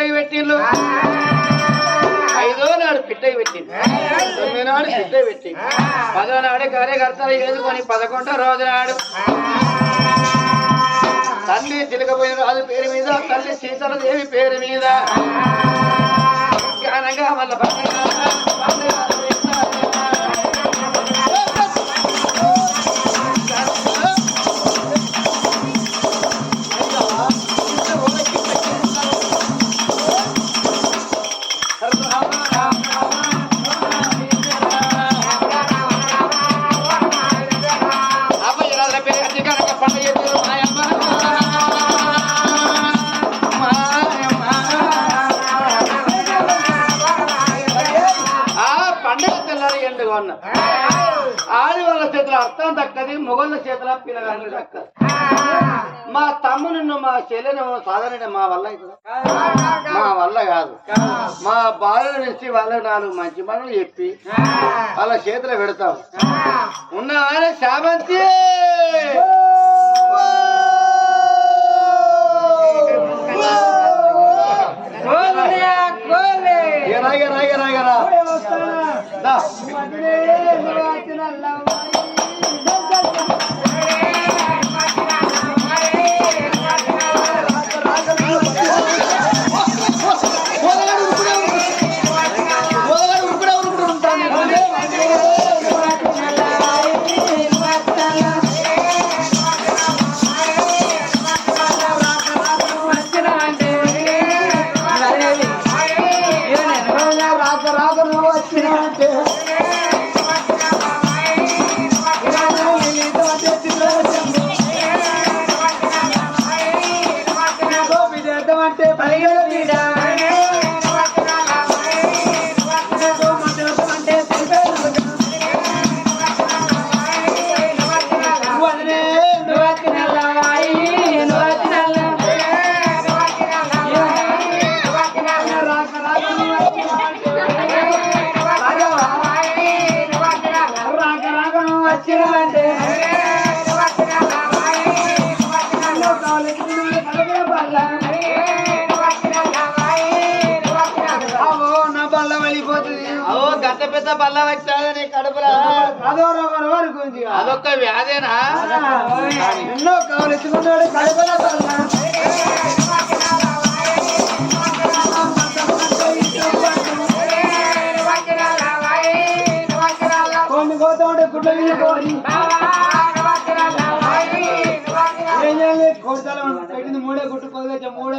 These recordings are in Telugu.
పిట్టయి పెట్టిండు ఐదో నాడు పిట్టయి పెట్టి తొమ్మిది నాడు పిట్టయి పెట్టి పదో నాడు కార్యకర్తలు ఏదుకొని పదకొండో రోజు నాడు. తల్లి తిలకపోయిన రాజు పేరు మీద తల్లి సీతాలదేవి పేరు మీద. ఘనంగా మళ్ళీ ఉన్న ఆడి వాళ్ళ చేతుల అర్థం దక్కది మొగళ్ళ చేతుల పిల్లగాళ్ళు దక్కదు మా తమ్ముని మా చెల్లెని సాధారణ మా వల్ల? మా వల్ల కాదు. మా బాధల నుంచి వాళ్ళ నాలుగు మంచి పనులు చెప్పి వాళ్ళ చేతిలో పెడతాం. ఉన్నావానే శామంతి ఎరా Da. పెద్ద బల్ల వచ్చాదని కడుపులా. అదో రోగం వరకు ఉంది. అదొక్క వ్యాధేనా? ఎన్నో కావలెత్తుకున్నాడు కడపల బల్ల కొన్ని పోతా ఉంటే గుడ్ల మీద కోడి ఏం చేయాలి కోడితల పెట్టింది మూడే గుట్టు కొద్దిగా మూడే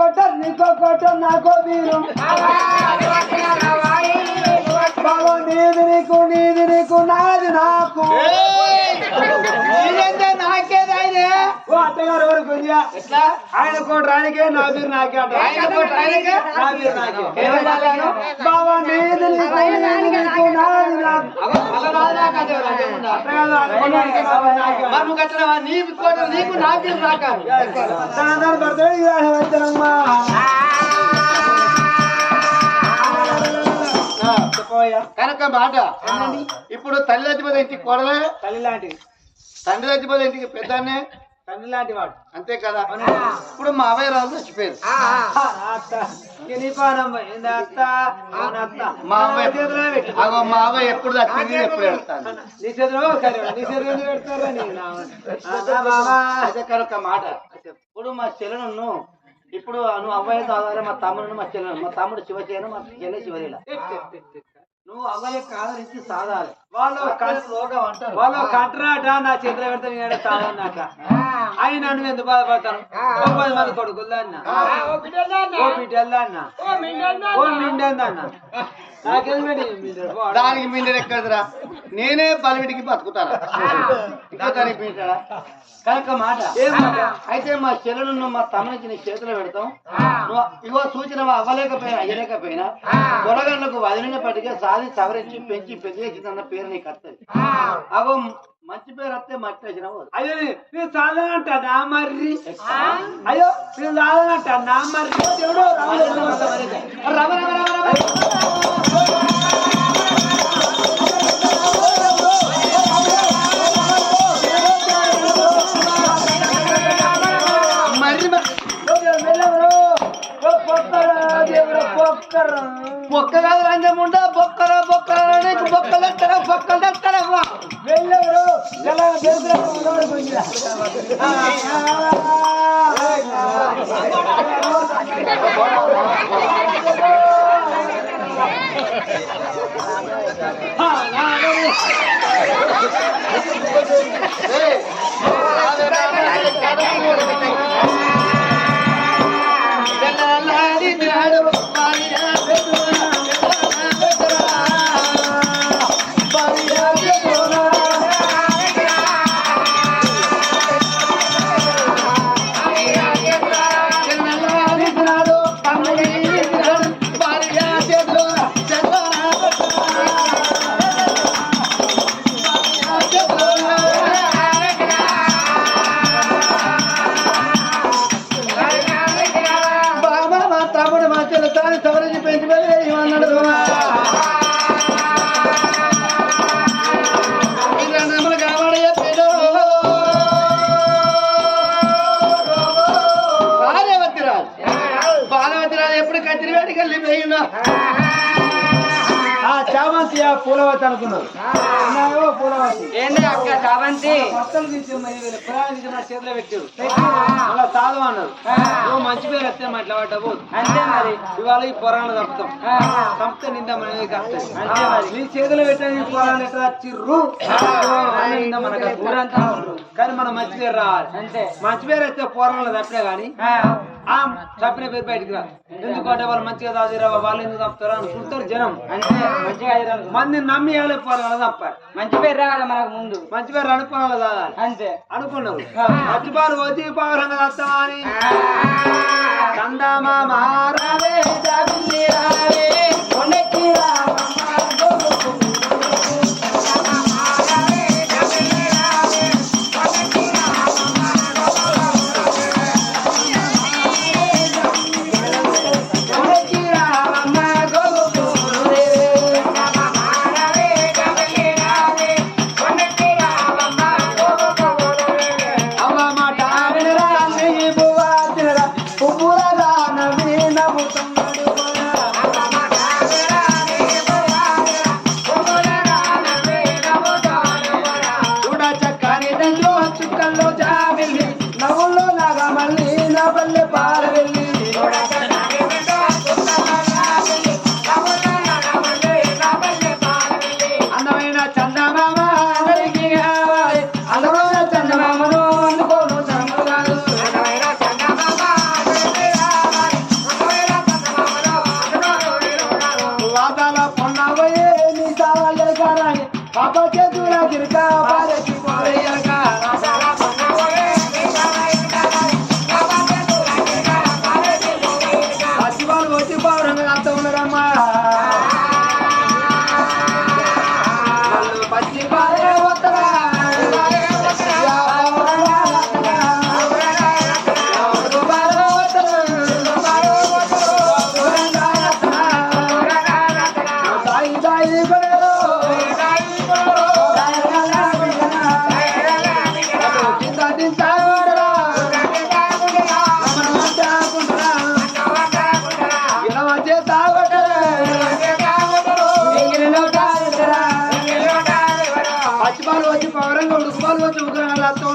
కొట్ట నీకో కొట్ట నాకో బీరు బావా నీది నీకు నీది నీకు నాది నాకు. ఓ అత్తగారు ఎవరు ఎట్లా? ఆయన కోటి రానికే నా బీరు నాకే అంట. ఆయన కోటి రానికే? నా బీరు నాకే. ఏమన్నాను? బావా నీది నీకు నీది నీకు నాది నాకు అగో మళ్ళా రాదు నాకు అదే రాదే ఉందా? అత్తగారు అనుకున్నానికి నాది నాకే అంట. మరి నువ్వు కట్టినవా? నీ కోట నీకు నాకు రాకాను తనందరూ పడతాడు ఇవాళ వచ్చానమ్మా చెప్పవయ్యా. కనుక మాట. ఇప్పుడు తల్లి చచ్చిపోతే ఇంటికి కొడలే తల్లి లాంటిది. తండ్రి చచ్చిపోతే ఇంటికి పెద్దనే తండ్రి లాంటి వాడు. అంతే కదా? ఇప్పుడు మా అవ్వయ్య రాజు చచ్చిపోయారు. అత్త? మా అవ్వయ్య ఎప్పుడు చచ్చింది ఎప్పుడు పెడతాను నీ చేతిలో నీ పెడతారా మాట. ఇప్పుడు మా చెల్లెను ఇప్పుడు నువ్వు అవ్వయ్య తాగాలి మా తమ్ముడు మా చెల్లెను మా తమ్ముడు శివచేయను మా చెల్లె శివలీల. నువ్వు అవ్వలేక ఆదరించి సాధాలి వాళ్ళు వాళ్ళు లోకం అంటారు. వాళ్ళు కట్రాట నా చేతిలో పెడితే నేను సాధన్నాక ఆయన నువ్వు ఎందుకు బాధపడతాను ఓ పది మంది కొడుకులు అన్న. ఓ బిడ్డలు అన్న. ఓ మిండంది అన్న. దానికి మిండర్ ఎక్కడదిరా? నేనే బలివిడికి బతుకుతాను? ఇంకా దానికి మింటాడా కనుక మాట? అయితే మా చెల్లెలను మా తమ్మునికి నీ చేతిలో పెడతాం. నువ్వు ఇగో సూచన అవ్వలేకపోయినా అయ్యలేకపోయినా తొలగండ్లకు వదిలిన పట్టిగా సాధి సవరించి పెంచి పెద్దన్న పేరు నీకు వస్తుంది అగో మంచి పేరు వస్తే పోదు. అయ్యో నేను సాధనంట నా మర్రి. అయ్యో నేను సాధనంట నా మర్రి. దేవుడు రమ రమ రమ రమ. మర్రి మ- బొక్క కాదు రంజముండా బొక్కరా బొక్కరా నీకు బొక్కలు ఎత్తరా బొక్కలు ఎత్తరమ్మా బాబా పూలవతి అనుకున్నారు. ఏంది అక్క చేతిలో పెట్టారు. అలా సాధు అన్నారు. నువ్వు మంచి పేరు వస్తే మా ఇట్లా పడ్డబోదు అంతే మరి. ఇవాళ ఈ పురాణం తప్పుతాం. తప్పితే నింద మనకి కష్టం అంతే మరి. నీ చేతిలో పెట్టిన ఈ పురాణం ఎట్లా చిర్రు. కానీ మనం మంచి పేరు రావాలి. అంతే. మంచి పేరు వస్తే పూర్వంలో తప్పినా కానీ ఆ తప్పిన పేరు బయటికి రా. ఎందుకంటే వాళ్ళు మంచిగా చదివిరా వాళ్ళు ఎందుకు తప్పుతారు అనుకుంటారు జనం. అంతే మంచిగా అయ్యారు మంది నమ్మి వాళ్ళే పూర్వంలో తప్పారు మంచి పేరు రావాలి మనకు ముందు. మంచి పేరు అనుకున్న చదవాలి. అంతే. అనుకున్నారు. మంచి పాలు వచ్చి పౌరంగా వస్తామా అని. చందమా మారావే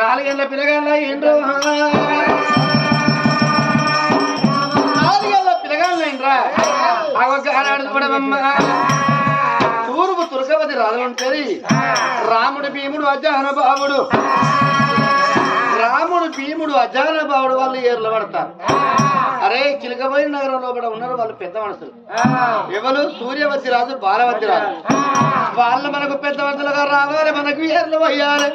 నాలుగేళ్ళ పిల్లగాళ్ళ ఏంటో నాలుగేళ్ళ పిల్లగాళ్ళ ఏంట్రా? ఆడమ్మ తూర్పు తురకవతి రాజు రాముడు భీముడు అజానబాబుడు రాముడు భీముడు అజానబాబుడు వాళ్ళు ఏర్లు పడతారు. అరే చిలకబోయి నగరంలో కూడా ఉన్నారు వాళ్ళు పెద్ద మనుషులు. ఎవరు? సూర్యవతి రాజు బాలవతి రాజు వాళ్ళు మనకు పెద్ద మనుషులుగా రావాలి మనకు ఏర్లు పోయాలి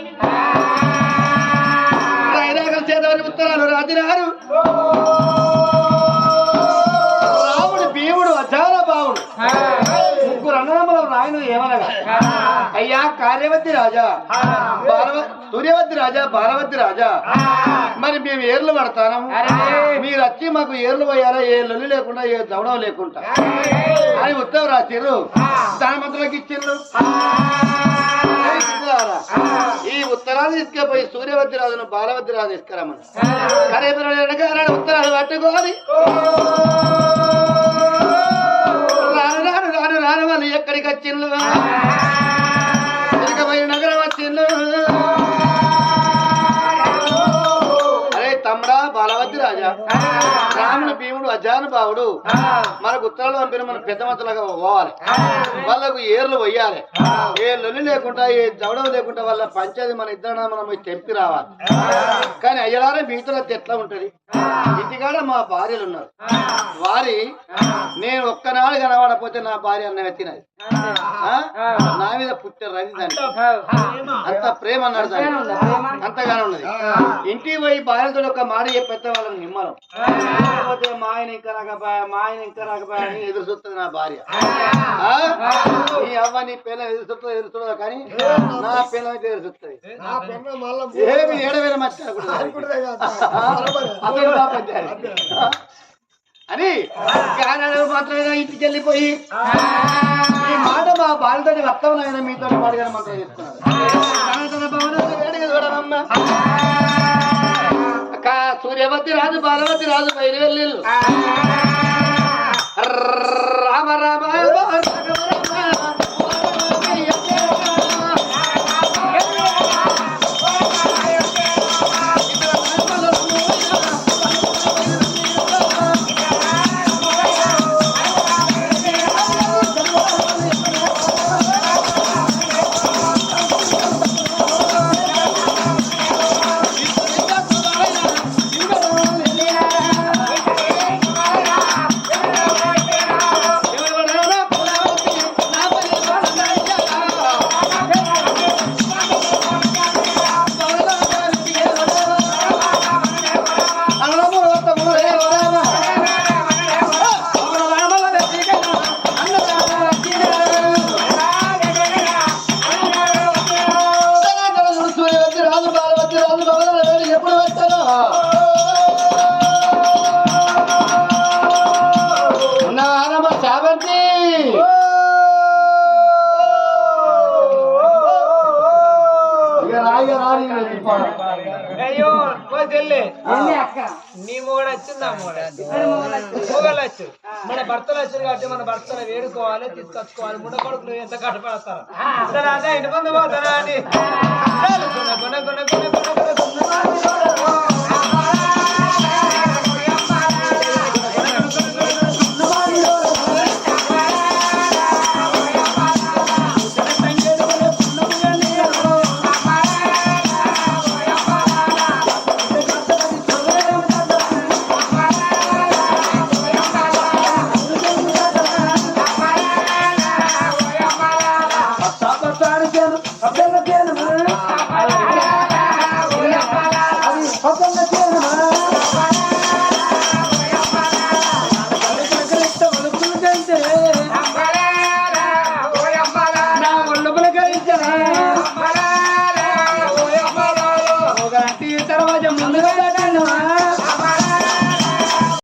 రైరాగల చేతవని ఉత్తరాలు రాజురారు రాముడు భీముడు అజానబాబుడు ముగ్గురు అన్నదమ్ముల నాయన ఏమనగా? అయ్యా కార్యవతి రాజా. సూర్యవతి రాజా బాలవతి రాజా. మరి మేము ఏర్లు పడతాను మీరు వచ్చి మాకు ఏర్లు పోయారా? ఏ లొల్లి లేకుండా ఏ దవడం లేకుండా. అని ఉత్తరం రాసిర్రు. దాని మంత్రులకు ఇచ్చిండ్రు? ఈ ఉత్తరాన్ని తీసుకుపోయి సూర్యవతి రాజును బాలవతి రాజు తీసుకురమ్మని సరే వెనకాల ఉత్తరాలు పట్టుకోవాలి. రాను రాను రాను రాను వాళ్ళు ఎక్కడికి వచ్చిండ్రు? భీముడు అజానుభావుడు మనకు ఉత్తరాలు పంపిన మన పెద్ద మతలుగా పోవాలి వాళ్ళకు ఏర్లు పోయాలి. ఏ లొల్లి లేకుండా ఏ జవడం లేకుండా వాళ్ళ పంచాయతీ మన ఇద్దరు మనం తెంపి రావాలి. కానీ అయ్యలారే మిగతా ఎట్లా ఉంటది? ఇంటికాడ మా భార్యలు ఉన్నారు. వారి నేను ఒక్కనాడు కనబడపోతే నా భార్య అన్న తినది. ఆ? నా మీద పుట్టే రవి దాన్ని అంత ప్రేమ అన్నాడు దాన్ని అంతగానే ఉన్నది. ఇంటికి పోయి భార్యతో ఒక మాట చెప్పేస్తే వాళ్ళని నిమ్మలం. లేకపోతే మా ఆయన ఇంకా రాకపోయా మా ఆయన ఇంకా రాకపోయా అని ఎదురు చూస్తుంది నా భార్య. ఆ? నీ అవ్వ నీ పిల్ల ఎదురు చూస్తుంది ఎదురు చూడదు కానీ నా పిల్ల అయితే ఎదురు చూస్తుంది ఏమి ఏడవేల అతను పంచాయతీ. అని మాత్రమే ఇంటికి వెళ్ళిపోయి మా బాలతో వస్తామని మీతో పాడుగా మాత్రం చెప్తున్నారు. అక్క సూర్యవతి రాజు బాలవతి రాజు బయలు రామ రామ భర్తలు వచ్చారు కాబట్టి మన భర్తలు వేడుకోవాలి తీసుకొచ్చుకోవాలి ముండ కొడుకులు ఎంత కష్టపడతారు అదే ఇంటి ముందు పోతారా అని